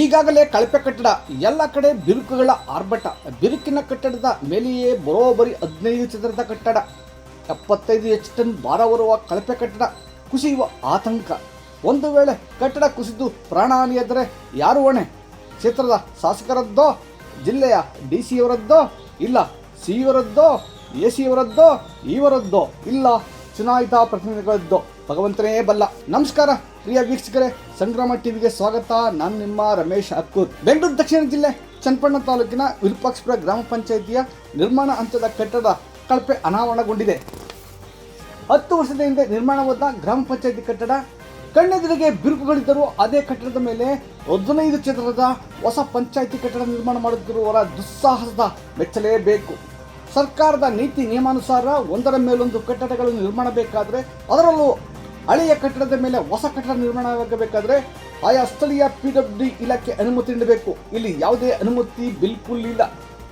ಈಗಾಗಲೇ ಕಳಪೆ ಕಟ್ಟಡ ಎಲ್ಲ ಕಡೆ ಬಿರುಕುಗಳ ಆರ್ಭಟ. ಬಿರುಕಿನ ಕಟ್ಟಡದ ಮೇಲೆಯೇ ಬರೋಬರಿ ಹದಿನೈದು ಚದರದ ಕಟ್ಟಡ. ಎಪ್ಪತ್ತೈದು ಎಚ್ ಟನ್ ಭಾರ ಬರುವ ಕಳಪೆ ಕಟ್ಟಡ ಕುಸಿಯುವ ಆತಂಕ. ಒಂದು ವೇಳೆ ಕಟ್ಟಡ ಕುಸಿದು ಪ್ರಾಣಹಾನಿಯಾದರೆ ಯಾರು ಹೊಣೆ? ಕ್ಷೇತ್ರದ ಶಾಸಕರದ್ದೋ, ಜಿಲ್ಲೆಯ ಡಿ ಸಿಯವರದ್ದೋ ಇಲ್ಲ ಸಿ ಇವರದ್ದೋ ಎ ಸಿ ಇವರದ್ದೋ ಇವರದ್ದೋ ಇಲ್ಲ ಚುನಾಯಿತ ಪ್ರತಿನಿಧಿಗಳದ್ದೋ? ಭಗವಂತನೇ ಬಲ್ಲ. ನಮಸ್ಕಾರ. ಪ್ರಿಯ ವೀಕ್ಷಕರೇ, ಸಂಗ್ರಾಮ ಟಿವಿಗೆ ಸ್ವಾಗತ. ನಾನು ನಿಮ್ಮ ರಮೇಶ್ ಅಕ್ಕೂರ್ ಬೆಂಗಳೂರು ದಕ್ಷಿಣ ಜಿಲ್ಲೆ ಚನ್ನಪಣ್ಣ ತಾಲೂಕಿನ ವಿರೂಪಾಕ್ಷಪುರ ಗ್ರಾಮ ಪಂಚಾಯಿತಿಯ ನಿರ್ಮಾಣ ಹಂತದ ಕಟ್ಟಡ ಕಳಪೆ ಅನಾವರಣಗೊಂಡಿದೆ. ಹತ್ತು ವರ್ಷದ ಹಿಂದೆ ನಿರ್ಮಾಣವಾದ ಗ್ರಾಮ ಪಂಚಾಯತಿ ಕಟ್ಟಡ, ಕಣ್ಣೆದುರಿಗೆ ಬಿರುಕುಗಳಿದ್ದರೂ ಅದೇ ಕಟ್ಟಡದ ಮೇಲೆ ಹದಿನೈದು ಚದರದ ಹೊಸ ಪಂಚಾಯತಿ ಕಟ್ಟಡ ನಿರ್ಮಾಣ ಮಾಡುತ್ತಿರುವವರ ದುಸ್ಸಾಹಸದ ಮೆಚ್ಚಲೇಬೇಕು ಸರ್ಕಾರದ ನೀತಿ ನಿಯಮಾನುಸಾರ ಒಂದರ ಮೇಲೊಂದು ಕಟ್ಟಡಗಳನ್ನು ನಿರ್ಮಾಣ ಬೇಕಾದರೆ ಅದರಲ್ಲೂ ಹಳೆಯ ಕಟ್ಟಡದ ಮೇಲೆ ಹೊಸ ಕಟ್ಟಡ ನಿರ್ಮಾಣವಾಗಬೇಕಾದ್ರೆ ಆಯಾ ಸ್ಥಳೀಯ ಪಿ ಡಬ್ಲ್ಯೂ ಡಿ ಇಲಾಖೆ ಅನುಮತಿ ನೀಡಬೇಕು. ಇಲ್ಲಿ ಯಾವುದೇ ಅನುಮತಿ ಬಿಲ್ಕುಲ್ ಇಲ್ಲ.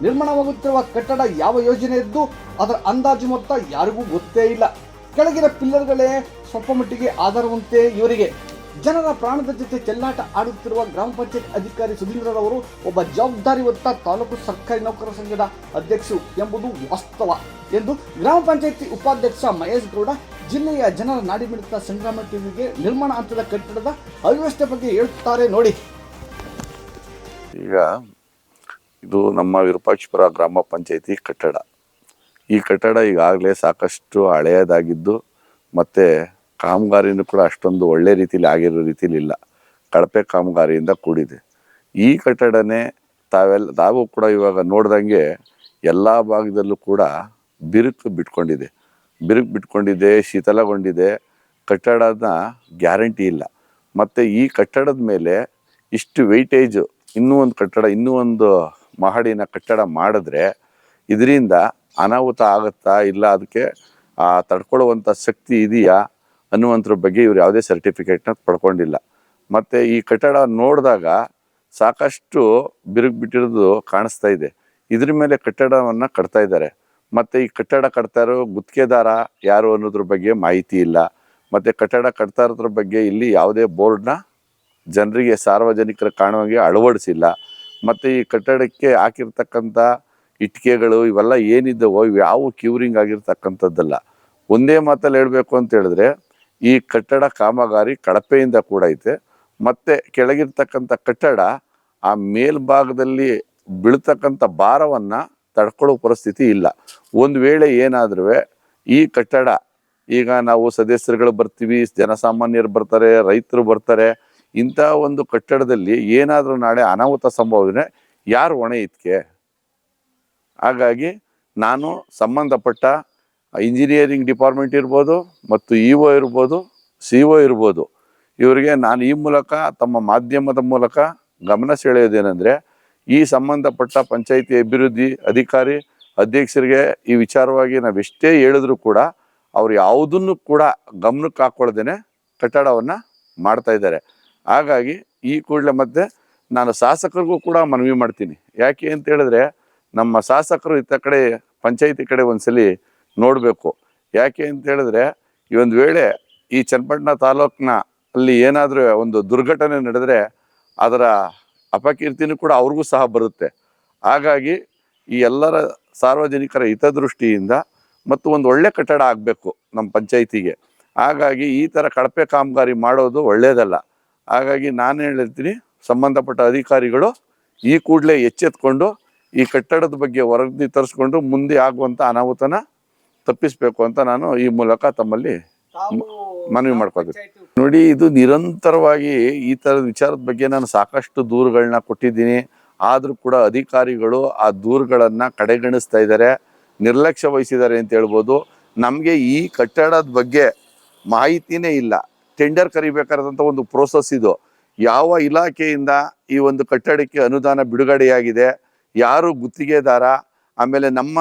ನಿರ್ಮಾಣವಾಗುತ್ತಿರುವ ಕಟ್ಟಡ ಯಾವ ಯೋಜನೆ ಇದ್ದು ಅದರ ಅಂದಾಜು ಮೊತ್ತ ಯಾರಿಗೂ ಗೊತ್ತೇ ಇಲ್ಲ. ಕೆಳಗಿನ ಪಿಲ್ಲರ್ಗಳೇ ಸ್ವಲ್ಪ ಮಟ್ಟಿಗೆ ಆಧಾರವಂತೆ ಇವರಿಗೆ. ಜನರ ಪ್ರಾಣದ ಜೊತೆ ಚೆಲ್ಲಾಟ ಆಡುತ್ತಿರುವ ಗ್ರಾಮ ಪಂಚಾಯತ್ ಅಧಿಕಾರಿ ಸುಧೀಂದ್ರರವರು ಒಬ್ಬ ಜವಾಬ್ದಾರಿಯುತ ತಾಲೂಕು ಸರ್ಕಾರಿ ನೌಕರ ಸಂಘದ ಅಧ್ಯಕ್ಷರು ಎಂಬುದು ವಾಸ್ತವ ಎಂದು ಗ್ರಾಮ ಪಂಚಾಯತಿ ಉಪಾಧ್ಯಕ್ಷ ಮಹೇಶ್ ಗೌಡ ಜಿಲ್ಲೆಯ ಜನರ ನಾಡಿಮಿಡಿತ ಸಂಗ್ರಾಮ ಟಿವಿಗೆ ನಿರ್ಮಾಣ ಹಂತದ ಕಟ್ಟಡದ ಅವ್ಯವಸ್ಥೆ ಬಗ್ಗೆ ಹೇಳುತ್ತಾರೆ ನೋಡಿ. ಈಗ ಇದು ನಮ್ಮ ವಿರೂಪಾಕ್ಷಪುರ ಗ್ರಾಮ ಪಂಚಾಯತಿ ಕಟ್ಟಡ. ಈ ಕಟ್ಟಡ ಈಗಾಗಲೇ ಸಾಕಷ್ಟು ಹಳೆಯದಾಗಿದ್ದು ಮತ್ತು ಕಾಮಗಾರಿನೂ ಕೂಡ ಅಷ್ಟೊಂದು ಒಳ್ಳೆ ರೀತಿಯಲ್ಲಿ ಆಗಿರೋ ರೀತಿಯಲ್ಲಿ ಇಲ್ಲ. ಕಳಪೆ ಕಾಮಗಾರಿಯಿಂದ ಕೂಡಿದೆ. ಈ ಕಟ್ಟಡನೇ ತಾವೆಲ್ಲ ತಾವು ಕೂಡ ಇವಾಗ ನೋಡ್ದಂಗೆ ಎಲ್ಲ ಭಾಗದಲ್ಲೂ ಕೂಡ ಬಿರುಕು ಬಿಟ್ಕೊಂಡಿದೆ. ಬಿರುಕು ಬಿಟ್ಕೊಂಡಿದೆ, ಶೀತಲಗೊಂಡಿದೆ. ಕಟ್ಟಡದ ಗ್ಯಾರಂಟಿ ಇಲ್ಲ. ಮತ್ತು ಈ ಕಟ್ಟಡದ ಮೇಲೆ ಇಷ್ಟು ವೆಯ್ಟೇಜು ಇನ್ನೂ ಒಂದು ಕಟ್ಟಡ, ಇನ್ನೂ ಒಂದು ಮಹಡಿನ ಕಟ್ಟಡ ಮಾಡಿದ್ರೆ ಇದರಿಂದ ಅನಾಹುತ ಆಗುತ್ತಾ ಇಲ್ಲ, ಅದಕ್ಕೆ ಆ ತಡ್ಕೊಳ್ಳುವಂಥ ಶಕ್ತಿ ಇದೆಯಾ? ಅನ್ನುವಂಥದ್ರ ಬಗ್ಗೆ ಇವ್ರು ಯಾವುದೇ ಸರ್ಟಿಫಿಕೇಟ್ನ ಪಡ್ಕೊಂಡಿಲ್ಲ. ಮತ್ತು ಈ ಕಟ್ಟಡ ನೋಡಿದಾಗ ಸಾಕಷ್ಟು ಬಿರುಗು ಬಿಟ್ಟಿರೋದು ಕಾಣಿಸ್ತಾ ಇದೆ. ಇದ್ರ ಮೇಲೆ ಕಟ್ಟಡವನ್ನು ಕಟ್ತಾ ಇದ್ದಾರೆ. ಮತ್ತು ಈ ಕಟ್ಟಡ ಕಟ್ತಾ ಇರೋ ಗುತ್ತಿಗೆದಾರ ಯಾರು ಅನ್ನೋದ್ರ ಬಗ್ಗೆ ಮಾಹಿತಿ ಇಲ್ಲ. ಮತ್ತು ಕಟ್ಟಡ ಕಟ್ತಾ ಇರೋದ್ರ ಬಗ್ಗೆ ಇಲ್ಲಿ ಯಾವುದೇ ಬೋರ್ಡ್ನ ಜನರಿಗೆ ಸಾರ್ವಜನಿಕರ ಕಾಣುವಂಗೆ ಅಳವಡಿಸಿಲ್ಲ. ಮತ್ತು ಈ ಕಟ್ಟಡಕ್ಕೆ ಹಾಕಿರ್ತಕ್ಕಂಥ ಇಟ್ಟಿಗೆಗಳು ಇವೆಲ್ಲ ಏನಿದ್ದವೋ ಇವು ಯಾವ ಕ್ಯೂರಿಂಗ್ ಆಗಿರ್ತಕ್ಕಂಥದ್ದಲ್ಲ. ಒಂದೇ ಮಾತಲ್ಲಿ ಹೇಳಬೇಕು ಅಂತ ಹೇಳಿದ್ರೆ ಈ ಕಟ್ಟಡ ಕಾಮಗಾರಿ ಕಳಪೆಯಿಂದ ಕೂಡ ಐತೆ. ಮತ್ತು ಕೆಳಗಿರ್ತಕ್ಕಂಥ ಕಟ್ಟಡ ಆ ಮೇಲ್ಭಾಗದಲ್ಲಿ ಬೀಳ್ತಕ್ಕಂಥ ಭಾರವನ್ನು ತಡ್ಕೊಳ್ಳೋ ಪರಿಸ್ಥಿತಿ ಇಲ್ಲ. ಒಂದು ವೇಳೆ ಏನಾದ್ರೂ ಈ ಕಟ್ಟಡ, ಈಗ ನಾವು ಸದಸ್ಯರುಗಳು ಬರ್ತೀವಿ, ಜನಸಾಮಾನ್ಯರು ಬರ್ತಾರೆ, ರೈತರು ಬರ್ತಾರೆ, ಇಂಥ ಒಂದು ಕಟ್ಟಡದಲ್ಲಿ ಏನಾದರೂ ನಾಳೆ ಅನಾಹುತ ಸಂಭವನೆ ಯಾರು ಹೊಣೆ ಇದಕ್ಕೆ ಹಾಗಾಗಿ ನಾನು ಸಂಬಂಧಪಟ್ಟ ಇಂಜಿನಿಯರಿಂಗ್ ಡಿಪಾರ್ಟ್ಮೆಂಟ್ ಇರ್ಬೋದು ಮತ್ತು ಇ ಒ ಇರ್ಬೋದು ಸಿ ಒ ಇರ್ಬೋದು. ಇವರಿಗೆ ನಾನು ಈ ಮೂಲಕ ತಮ್ಮ ಮಾಧ್ಯಮದ ಮೂಲಕ ಗಮನ ಸೆಳೆಯೋದೇನೆಂದರೆ ಈ ಸಂಬಂಧಪಟ್ಟ ಪಂಚಾಯಿತಿ ಅಭಿವೃದ್ಧಿ ಅಧಿಕಾರಿ ಅಧ್ಯಕ್ಷರಿಗೆ ಈ ವಿಚಾರವಾಗಿ ನಾವೆಷ್ಟೇ ಹೇಳಿದ್ರು ಕೂಡ ಅವ್ರು ಯಾವುದನ್ನು ಕೂಡ ಗಮನಕ್ಕೆ ಹಾಕ್ಕೊಳ್ದೇನೆ ಕಟ್ಟಡವನ್ನು ಮಾಡ್ತಾ ಇದ್ದಾರೆ. ಹಾಗಾಗಿ ಈ ಕೂಡಲೇ ಮತ್ತೆ ನಾನು ಶಾಸಕರಿಗೂ ಕೂಡ ಮನವಿ ಮಾಡ್ತೀನಿ. ಯಾಕೆ ಅಂತ ಹೇಳಿದ್ರೆ ನಮ್ಮ ಶಾಸಕರು ಇತ್ತ ಕಡೆ ಪಂಚಾಯಿತಿ ಕಡೆ ಒಂದ್ಸಲಿ ನೋಡಬೇಕು. ಯಾಕೆ ಅಂತ ಹೇಳಿದ್ರೆ, ಈ ಒಂದು ವೇಳೆ ಈ ಚನ್ನಪಟ್ಟಣ ತಾಲೂಕಿನ ಅಲ್ಲಿ ಏನಾದರೂ ಒಂದು ದುರ್ಘಟನೆ ನಡೆದರೆ ಅದರ ಅಪಕೀರ್ತಿನೂ ಕೂಡ ಅವ್ರಿಗೂ ಸಹ ಬರುತ್ತೆ. ಹಾಗಾಗಿ ಈ ಎಲ್ಲರ ಸಾರ್ವಜನಿಕರ ಹಿತದೃಷ್ಟಿಯಿಂದ ಮತ್ತು ಒಂದು ಒಳ್ಳೆ ಕಟ್ಟಡ ಆಗಬೇಕು ನಮ್ಮ ಪಂಚಾಯಿತಿಗೆ. ಹಾಗಾಗಿ ಈ ಥರ ಕಳಪೆ ಕಾಮಗಾರಿ ಮಾಡೋದು ಒಳ್ಳೆಯದಲ್ಲ. ಹಾಗಾಗಿ ನಾನು ಹೇಳಿರ್ತೀನಿ, ಸಂಬಂಧಪಟ್ಟ ಅಧಿಕಾರಿಗಳು ಈ ಕೂಡಲೇ ಎಚ್ಚೆತ್ಕೊಂಡು ಈ ಕಟ್ಟಡದ ಬಗ್ಗೆ ವರದಿ ತರಿಸ್ಕೊಂಡು ಮುಂದೆ ಆಗುವಂಥ ಅನಾಹುತನ ತಪ್ಪಿಸ್ಬೇಕು ಅಂತ ನಾನು ಈ ಮೂಲಕ ತಮ್ಮಲ್ಲಿ ಮನವಿ ಮಾಡ್ಕೋತೀನಿ ನೋಡಿ ಇದು ನಿರಂತರವಾಗಿ ಈ ಥರದ ವಿಚಾರದ ಬಗ್ಗೆ ನಾನು ಸಾಕಷ್ಟು ದೂರುಗಳನ್ನ ಕೊಟ್ಟಿದ್ದೀನಿ. ಆದರೂ ಕೂಡ ಅಧಿಕಾರಿಗಳು ಆ ದೂರುಗಳನ್ನು ಕಡೆಗಣಿಸ್ತಾ ಇದ್ದಾರೆ ನಿರ್ಲಕ್ಷ್ಯ ವಹಿಸಿದ್ದಾರೆ ಅಂತ ಹೇಳ್ಬೋದು. ನಮಗೆ ಈ ಕಟ್ಟಡದ ಬಗ್ಗೆ ಮಾಹಿತಿನೇ ಇಲ್ಲ. ಟೆಂಡರ್ ಕರಿಬೇಕಾದಂಥ ಒಂದು ಪ್ರೋಸೆಸ್ ಇದು. ಯಾವ ಇಲಾಖೆಯಿಂದ ಈ ಒಂದು ಕಟ್ಟಡಕ್ಕೆ ಅನುದಾನ ಬಿಡುಗಡೆಯಾಗಿದೆ ಯಾರು ಗುತ್ತಿಗೆದಾರ ಆಮೇಲೆ ನಮ್ಮ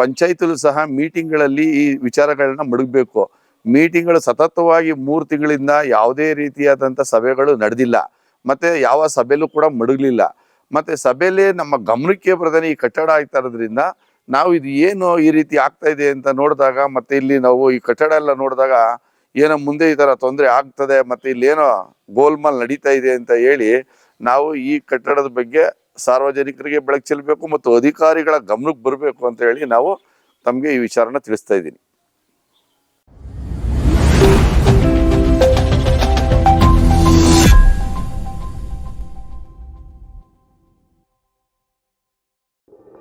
ಪಂಚಾಯತಲ್ಲೂ ಸಹ ಮೀಟಿಂಗ್ಗಳಲ್ಲಿ ಈ ವಿಚಾರಗಳನ್ನ ಮಡಗಬೇಕು. ಮೀಟಿಂಗ್ಗಳು ಸತತವಾಗಿ ಮೂರು ತಿಂಗಳಿಂದ ಯಾವುದೇ ರೀತಿಯಾದಂಥ ಸಭೆಗಳು ನಡೆದಿಲ್ಲ. ಮತ್ತೆ ಯಾವ ಸಭೆಯಲ್ಲೂ ಕೂಡ ಮಡಗಲಿಲ್ಲ. ಮತ್ತೆ ಸಭೆಯಲ್ಲಿ ನಮ್ಮ ಗಮನಕ್ಕೆ ಬರದೇ ಈ ಕಟ್ಟಡ ಆಗ್ತಾ ಇರೋದ್ರಿಂದ ನಾವು ಇದು ಏನು ಈ ರೀತಿ ಆಗ್ತಾ ಇದೆ ಅಂತ ನೋಡಿದಾಗ ಮತ್ತೆ ಇಲ್ಲಿ ನಾವು ಈ ಕಟ್ಟಡ ಎಲ್ಲ ನೋಡಿದಾಗ ಏನೋ ಮುಂದೆ ಈ ಥರ ತೊಂದರೆ ಆಗ್ತದೆ ಮತ್ತು ಇಲ್ಲೇನೋ ಗೋಲ್ಮಾಲ್ ನಡೀತಾ ಇದೆ ಅಂತ ಹೇಳಿ ನಾವು ಈ ಕಟ್ಟಡದ ಬಗ್ಗೆ ಸಾರ್ವಜನಿಕರಿಗೆ ಬೆಳಕು ಚೆಲ್ಲಬೇಕು ಮತ್ತು ಅಧಿಕಾರಿಗಳ ಗಮನಕ್ಕೆ ಬರಬೇಕು ಅಂತ ಹೇಳಿ ನಾವು ತಮಗೆ ಈ ವಿಚಾರನ ತಿಳಿಸ್ತಾ ಇದ್ದೀನಿ.